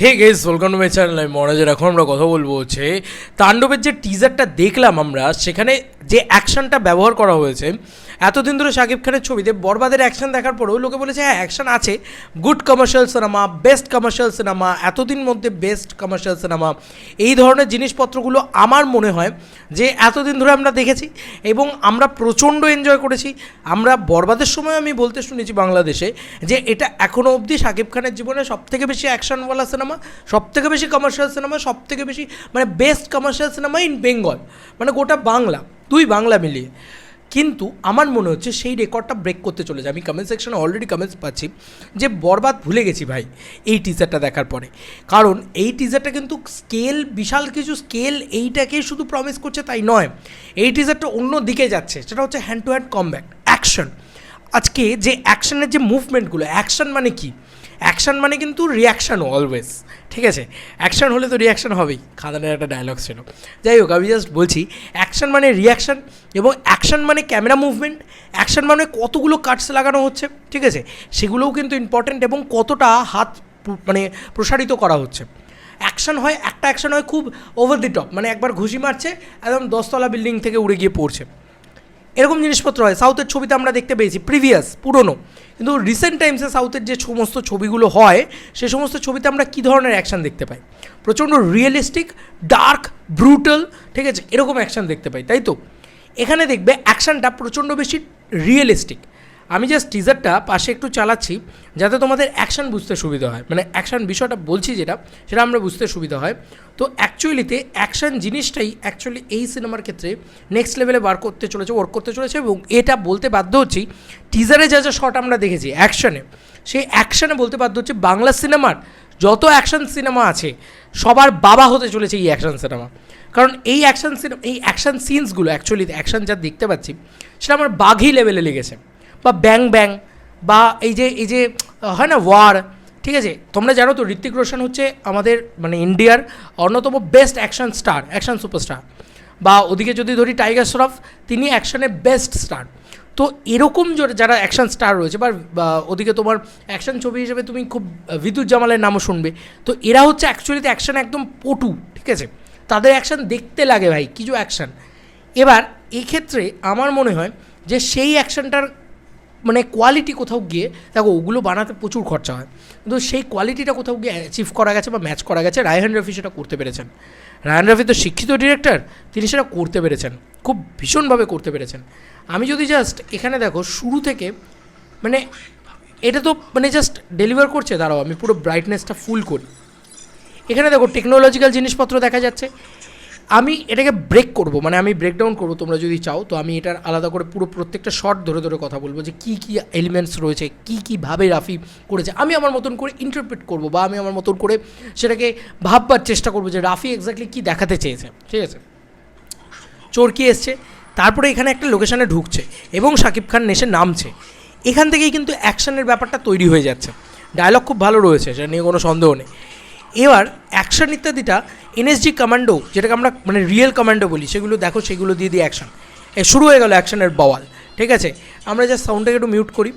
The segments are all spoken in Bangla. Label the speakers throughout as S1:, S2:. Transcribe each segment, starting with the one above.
S1: Hey guys welcome to my channel আমি মহারাজের এখন আমরা কথা বলব হচ্ছে তাণ্ডবের যে টিজারটা দেখলাম আমরা, সেখানে যে অ্যাকশনটা ব্যবহার করা হয়েছে, এতদিন ধরে শাকিব খানের ছবিতে বরবাদের অ্যাকশন দেখার পরেও লোকে বলেছে হ্যাঁ অ্যাকশন আছে। Good commercial cinema best commercial cinema এতদিন মধ্যে বেস্ট কমার্শিয়াল সিনেমা এই ধরনের জিনিসপত্রগুলো আমার মনে হয় যে এতদিন ধরে আমরা দেখেছি এবং আমরা প্রচণ্ড এনজয় করেছি। আমরা বরবাদের সময় আমি বলতে শুনেছি বাংলাদেশে যে এটা এখনও অবধি শাকিব খানের জীবনে সবথেকে বেশি অ্যাকশনওয়ালা সিনেমা সবথেকে বেশি কমার্শিয়াল সিনেমা, সবথেকে বেশি মানে best commercial cinema in Bengal মানে গোটা বাংলা, দুই বাংলা মিলিয়ে। কিন্তু আমার মনে হচ্ছে সেই রেকর্ডটা ব্রেক করতে চলেছে। আমি কমেন্ট সেকশনে অলরেডি কমেন্টস পাচ্ছি যে বরবাদ ভুলে গেছি ভাই এই টিজারটা দেখার পরে। কারণ এই টিজারটা কিন্তু স্কেল বিশাল কিছু স্কেল এইটাকেই শুধু প্রমিস করছে তাই নয়। এই টিজারটা অন্য দিকে যাচ্ছে। সেটা হচ্ছে hand to hand comeback action আজকে যে অ্যাকশনের যে মুভমেন্টগুলো অ্যাকশন মানে কি? অ্যাকশন মানে কিন্তু রিয়াকশান অলওয়েজ ঠিক আছে? অ্যাকশন হলে তো রিয়াকশন হবেই, খাদানের একটা ডায়লগ ছিল। যাই হোক, আমি জাস্ট বলছি অ্যাকশন মানে রিয়াকশন এবং অ্যাকশন মানে ক্যামেরা মুভমেন্ট অ্যাকশন মানে কতগুলো কাটস লাগানো হচ্ছে, ঠিক আছে? সেগুলোও কিন্তু ইম্পর্ট্যান্ট এবং কতটা হাত মানে প্রসারিত করা হচ্ছে। অ্যাকশন হয়, একটা অ্যাকশন হয় খুব ওভার দি টপ মানে একবার ঘুষি মারছে, একদম দশতলা বিল্ডিং থেকে উড়ে গিয়ে পড়ছে। এরকম জিনিসপত্র হয়। সাউথের ছবিতে আমরা দেখতে পেয়েছি, প্রিভিয়াস, পুরনো। কিন্তু রিসেন্ট টাইমসে সাউথের যে সমস্ত ছবিগুলো হয়, সে সমস্ত ছবিতে আমরা কী ধরনের অ্যাকশান দেখতে পাই? প্রচণ্ড রিয়েলিস্টিক ডার্ক ব্রুটাল ঠিক আছে? এরকম অ্যাকশান দেখতে পাই, তাই তো? এখানে দেখবে অ্যাকশানটা প্রচণ্ড বেশি রিয়েলিস্টিক আমি জাস্ট টিজারটা পাশে একটু চালাচ্ছি যাতে তোমাদের অ্যাকশন বুঝতে সুবিধা হয়। মানে অ্যাকশন বিষয়টা বলছি যেটা, সেটা আমরা বুঝতে সুবিধা হয়। তো অ্যাকচুয়ালিতে অ্যাকশন জিনিসটাই অ্যাকচুয়ালি এই সিনেমার ক্ষেত্রে নেক্সট লেভেলে বার করতে চলেছে ওয়ার্ক করতে চলেছে এবং এটা বলতে বাধ্য হচ্ছি টিজারে যা যা শট আমরা দেখেছি অ্যাকশানে সেই অ্যাকশানে বলতে বাধ্য হচ্ছে বাংলা সিনেমার যত অ্যাকশন সিনেমা আছে, সবার বাবা হতে চলেছে এই অ্যাকশন সিনেমা কারণ এই অ্যাকশন সিনেমা এই অ্যাকশন সিনসগুলো অ্যাকচুয়ালি অ্যাকশন যা দেখতে পাচ্ছি, সেটা আমার বাঘি লেভেলে লেগেছে। বা ব্যাং ব্যাং বা এই যে এই যে, হয় না ওয়ার ঠিক আছে? তোমরা জানো তো ঋত্বিক রোশন হচ্ছে আমাদের মানে ইন্ডিয়ার অন্যতম best action star action superstar বা ওদিকে যদি ধরি টাইগার শ্রফ, তিনি অ্যাকশনের বেস্ট স্টার তো এরকম যারা অ্যাকশন স্টার রয়েছে, বা ওদিকে তোমার অ্যাকশন ছবি হিসেবে তুমি খুব বিদ্যুৎ জামালের নামও শুনবে। তো এরা হচ্ছে অ্যাকচুয়ালিতে অ্যাকশন একদম পটু, ঠিক আছে? তাদের অ্যাকশন দেখতে লাগে ভাই কিছু অ্যাকশন এবার এক্ষেত্রে আমার মনে হয় যে সেই অ্যাকশনটার মানে কোয়ালিটি কোথাও গিয়ে, দেখো ওগুলো বানাতে প্রচুর খরচা হয়। কিন্তু সেই কোয়ালিটিটা কোথাও গিয়ে অ্যাচিভ করা গেছে বা ম্যাচ করা গেছে রায়হান রফি সেটা করতে পেরেছেন। রায়হান রফি তো শিক্ষিত ডিরেক্টর তিনি সেটা করতে পেরেছেন, খুব ভীষণভাবে করতে পেরেছেন। আমি যদি জাস্ট এখানে দেখো, শুরু থেকে মানে এটা তো মানে জাস্ট ডেলিভার করছে, দাঁড়াও, আমি পুরো ব্রাইটনেসটা ফুল করি। এখানে দেখো টেকনোলজিক্যাল জিনিসপত্র দেখা যাচ্ছে আমি এটাকে ব্রেক করব মানে আমি ব্রেকডাউন করব তোমরা যদি চাও, তো আমি এটার আলাদা করে পুরো প্রত্যেকটা শর্ট ধরে ধরে কথা বলব যে কী কী এলিমেন্টস রয়েছে, কী কীভাবে রাফি করেছে, আমি আমার মতন করে ইন্টারপ্রেট করব বা আমি আমার মতন করে সেটাকে ভাববার চেষ্টা করব যে রাফি এক্স্যাক্টলি কী দেখাতে চেয়েছে, ঠিক আছে? চরকি এসছে? তারপরে এখানে একটা লোকেশানে ঢুকছে এবং শাকিব খান এসে নামছে। এখান থেকেই কিন্তু অ্যাকশানের ব্যাপারটা তৈরি হয়ে যাচ্ছে। ডায়লগ খুব ভালো রয়েছে, সেটা নিয়ে কোনো সন্দেহ নেই। এবার অ্যাকশন ইত্যাদিটা এনএসজি কমান্ডো যেটাকে আমরা মানে রিয়েল কমান্ডো বলি, সেগুলো দেখো, সেগুলো দিয়ে দিয়ে অ্যাকশন এ, শুরু হয়ে গেল অ্যাকশনের বওয়াল, ঠিক আছে? আমরা জাস্ট সাউন্ডটাকে একটু মিউট করি।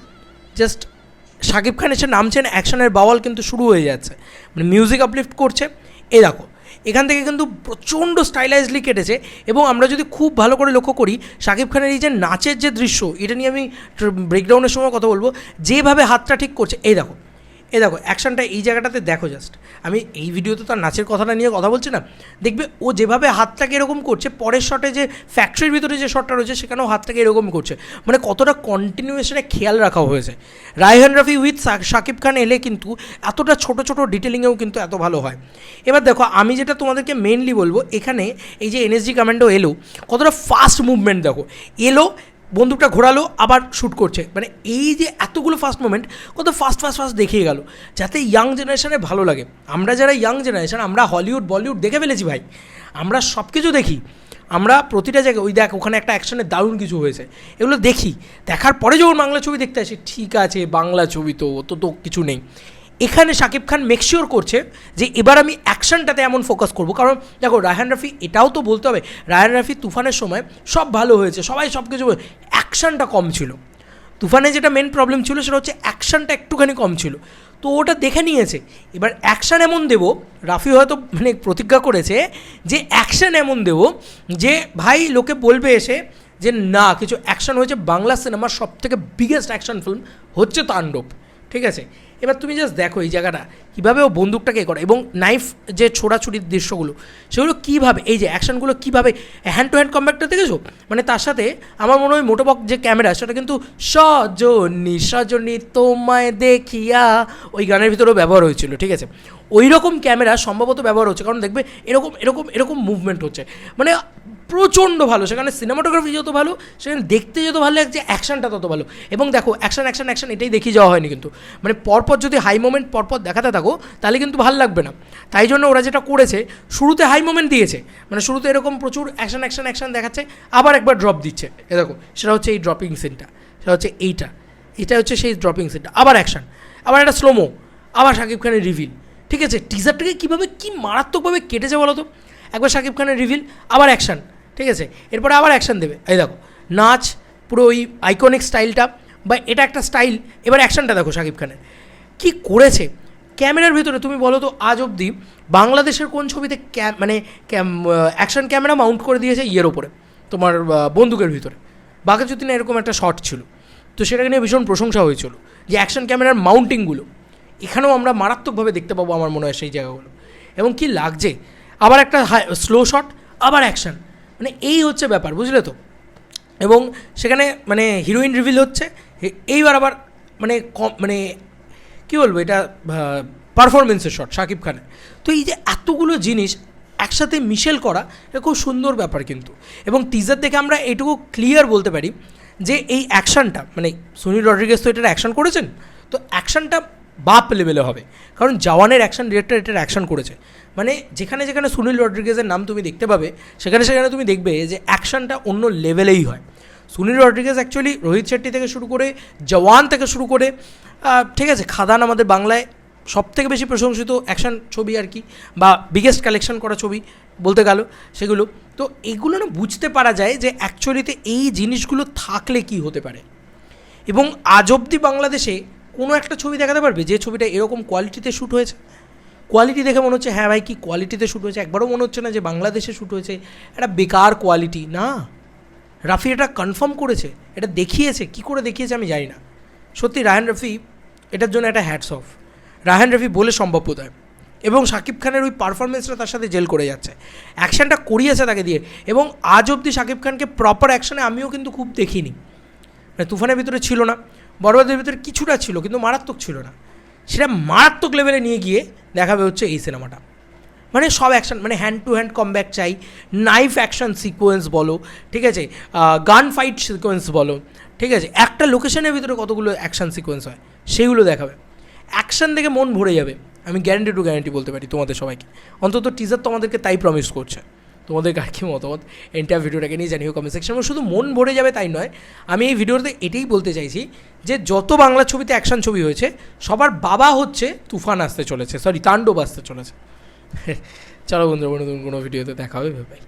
S1: জাস্ট শাকিব খান এসে নামছেন অ্যাকশনের বাওয়াল কিন্তু শুরু হয়ে যাচ্ছে। মানে মিউজিক আপলিফ্ট করছে। এই দেখো, এখান থেকে কিন্তু প্রচণ্ড স্টাইলাইজলি কেটেছে এবং আমরা যদি খুব ভালো করে লক্ষ্য করি শাকিব খানের এই যে নাচের যে দৃশ্য, এটা নিয়ে আমি ব্রেকডাউনের সময় কথা বলব। যেভাবে হাতটা ঠিক করছে, এই দেখো এই দেখো অ্যাকশনটা এই জায়গাটাতে দেখো জাস্ট আমি এই ভিডিওতে তার নাচের কথাটা নিয়ে কথা বলছি না। দেখবে ও যেভাবে হাতটাকে এরকম করছে, পরের শটে যে ফ্যাক্টরির ভিতরে যে শটটা রয়েছে, সেখানেও হাতটাকে এরকম করছে। মানে কতটা কন্টিনিউয়েশনে খেয়াল রাখা হয়েছে। রায়হান রফি উইথ শাকিব খান এলে কিন্তু এতটা ছোট ছোট ডিটেলিংয়েও কিন্তু এত ভালো হয়। এবার দেখো, আমি যেটা তোমাদেরকে মেনলি বলব, এখানে এই যে এনএসজি কমান্ডো এলো, কতটা ফাস্ট মুভমেন্ট দেখো। এলো বন্দুকটা ঘোরালো, আবার শ্যুট করছে। মানে এই যে এতগুলো ফার্স্ট মোমেন্ট কত ফাস্ট ফাস্ট ফাস্ট দেখিয়ে গেল, যাতে ইয়াং জেনারেশনে ভালো লাগে। আমরা যারা ইয়াং জেনারেশন আমরা হলিউড বলিউড দেখে ফেলেছি ভাই। আমরা সব কিছু দেখি। আমরা প্রতিটা জায়গায়, ওই দেখ, ওখানে একটা অ্যাকশনে দারুণ কিছু হয়েছে। এগুলো দেখি। দেখার পরে যখন বাংলা ছবি দেখতে আসি, ঠিক আছে, বাংলা ছবি তো তো তো কিছু নেই। এখানে শাকিব খান মেকশিওর করছে যে এবার আমি অ্যাকশনটাতে এমন ফোকাস করব। কারণ দেখো, রায়হান রাফি, এটাও তো বলতে হবে, রায়হান রাফি তুফানের সময় সব ভালো হয়েছে, সবাই সব কিছু অ্যাকশনটা কম ছিল। তুফানে যেটা মেন প্রবলেম ছিল সেটা হচ্ছে অ্যাকশনটা একটুখানি কম ছিল। তো ওটা দেখে নিয়েছে। এবার অ্যাকশন এমন দেব, রাফি হয়তো মানে প্রতিজ্ঞা করেছে যে অ্যাকশন এমন দেব যে ভাই লোকে বলবে এসে যে না, কিছু অ্যাকশন হয়েছে, বাংলা সিনেমার সব থেকে বিগেস্ট অ্যাকশন ফিল্ম হচ্ছে তাণ্ডব। ঠিক আছে? এবার তুমি জাস্ট দেখো এই জায়গাটা, কীভাবে ও বন্দুকটাকে করে এবং নাইফ যে ছোড়াছুরির দৃশ্যগুলো, সেগুলো কীভাবে, এই যে অ্যাকশনগুলো কীভাবে হ্যান্ড টু হ্যান্ড কম্ব্যাক্টটা দেখেছ? মানে তার সাথে আমার মনে হয় মোটোবক যে ক্যামেরা সেটা কিন্তু সজনী সজনী তোমায় দেখিয়া ওই গানের ভিতরেও ব্যবহার হয়েছিল, ঠিক আছে? ওই রকম ক্যামেরা সম্ভবত ব্যবহার হচ্ছে, কারণ দেখবে এরকম এরকম এরকম মুভমেন্ট হচ্ছে। মানে প্রচণ্ড ভালো, সেখানে সিনেমাটোগ্রাফি যত ভালো, সেখানে দেখতে যত ভালো লাগছে অ্যাকশনটা তত ভালো। এবং দেখো অ্যাকশন অ্যাকশন অ্যাকশন এটাই দেখিয়ে যাওয়া হয়নি কিন্তু। মানে পরপর যদি হাই মোমেন্ট পরপর দেখাতে থাকো, তাহলে কিন্তু ভালো লাগবে না। তাই জন্য ওরা যেটা করেছে, শুরুতে হাই মোমেন্ট দিয়েছে। মানে শুরুতে এরকম প্রচুর অ্যাকশন অ্যাকশন অ্যাকশন দেখাচ্ছে, আবার একবার ড্রপ দিচ্ছে। এ দেখো, সেটা হচ্ছে এই ড্রপিং সিনটা সেটা হচ্ছে এইটা। এটা হচ্ছে সেই ড্রপিং সিনটা আবার অ্যাকশন আবার একটা স্লোমো আবার শাকিব খানের রিভিল ঠিক আছে টিজারটাকে কীভাবে, কী মারাত্মকভাবে কেটেছে বলো তো? একবার শাকিব খানের রিভিল আবার অ্যাকশন ঠিক আছে? এরপরে আবার অ্যাকশন দেবে। এই দেখো, নাচ, পুরো ওই আইকনিক স্টাইলটা বা এটা একটা স্টাইল এবার অ্যাকশনটা দেখো শাকিব খানের। কী করেছে? ক্যামেরার ভিতরে, তুমি বলো তো, আজ অবধি বাংলাদেশের কোন ছবিতে ক্যা মানে অ্যাকশন ক্যামেরা মাউন্ট করে দিয়েছে ইয়ের ওপরে, তোমার বন্দুকের ভিতরে। বাঘাযতীনে এরকম একটা শট ছিল। তো সেটাকে নিয়ে ভীষণ প্রশংসা হয়েছিল যে অ্যাকশন ক্যামেরার মাউন্টিংগুলো এখানেও আমরা মারাত্মকভাবে দেখতে পাবো আমার মনে হয় সেই জায়গাগুলো। এবং কি লাগছে? আবার একটা স্লো শট আবার অ্যাকশন মানে এই হচ্ছে ব্যাপার, বুঝলে তো? এবং সেখানে মানে হিরোইন রিভিল হচ্ছে এইবার আবার মানে কম মানে কী বলব এটা পারফরমেন্সের শট শাকিব খানের। তো এই যে এতগুলো জিনিস একসাথে মিশেল করা, এটা খুব সুন্দর ব্যাপার কিন্তু। এবং টিজার দেখে আমরা এটুকু ক্লিয়ার বলতে পারি যে এই অ্যাকশনটা মানে সুনীল রড্রিগেস তো এটার অ্যাকশন করেছেন, তো অ্যাকশনটা বাপ লেভেলে হবে। কারণ জওয়ানের অ্যাকশন ডিরেক্টর এটার অ্যাকশন করেছে। মানে যেখানে যেখানে সুনীল রড্রিগেজের নাম তুমি দেখতে পাবে, সেখানে সেখানে তুমি দেখবে যে অ্যাকশনটা অন্য লেভেলেই হয়। সুনীল রড্রিগেজ অ্যাকচুয়ালি রোহিত শেট্টি থেকে শুরু করে, জওয়ান থেকে শুরু করে ঠিক আছে, খাদান আমাদের বাংলায় সব থেকে বেশি প্রশংসিত অ্যাকশন ছবি আর কি, বা বিগেস্ট কালেকশন করা ছবি বলতে গেল সেগুলো। তো এগুলো না বুঝতে পারা যায় যে অ্যাকচুয়ালিতে এই জিনিসগুলো থাকলে কি হতে পারে। এবং আজ অবধি বাংলাদেশে কোনো একটা ছবি দেখাতে পারবে যে ছবিটা এরকম কোয়ালিটিতে শ্যুট হয়েছে? কোয়ালিটি দেখে মনে হচ্ছে হ্যাঁ ভাই, কি কোয়ালিটিতে শ্যুট হয়েছে? একবারও মনে হচ্ছে না যে বাংলাদেশে শ্যুট হয়েছে। একটা বেকার কোয়ালিটি না। রাফি এটা কনফার্ম করেছে, এটা দেখিয়েছে, কি করে দেখিয়েছে আমি জানি না। সত্যি, রায়হান রফি এটার জন্য একটা হ্যাটস অফ রায়হান রফি বলে সম্ভব বোধ হয় এবং শাকিব খানের ওই পারফরমেন্সটা তার সাথে জেল করে যাচ্ছে। অ্যাকশনটা করিয়েছে তাকে দিয়ে। এবং আজ অবধি শাকিব খানকে প্রপার অ্যাকশানে আমিও কিন্তু খুব দেখিনি। মানে তুফানের ভিতরে ছিল না। বড়বাদের ভিতরে কিছুটা ছিল, কিন্তু মারাত্মক ছিল না। সেটা মারাত্মক লেভেলে নিয়ে গিয়ে দেখাবে হচ্ছে এই সিনেমাটা। মানে সব অ্যাকশন মানে হ্যান্ড টু হ্যান্ড কমব্যাক চাই নাইফ অ্যাকশন সিকোয়েন্স বলো, ঠিক আছে? গান ফাইট সিকোয়েন্স বলো, ঠিক আছে? একটা লোকেশনের ভিতরে কতগুলো অ্যাকশন সিকোয়েন্স হয়, সেইগুলো দেখাবে। অ্যাকশন দেখে মন ভরে যাবে, আমি গ্যারান্টি টু গ্যারান্টি বলতে পারি তোমাদের সবাইকে। অন্তত টিজার তোমাদেরকে তাই প্রমিস করছে। তোমাদের কার মতামত এন্টার ভিডিওটাকে নিয়ে জানিও কমেন্ট সেকশন শুধু মন ভরে যাবে তাই নয়, আমি এই ভিডিওতে এটাই বলতে চাইছি যে যত বাংলা ছবিতে অ্যাকশন ছবি হয়েছে, সবার বাবা হচ্ছে তুফান আসতে চলেছে সরি তাণ্ডব আসতে চলেছে। চলো বন্ধুরা বন্ধু কোনো ভিডিওতে দেখা হবে ভাই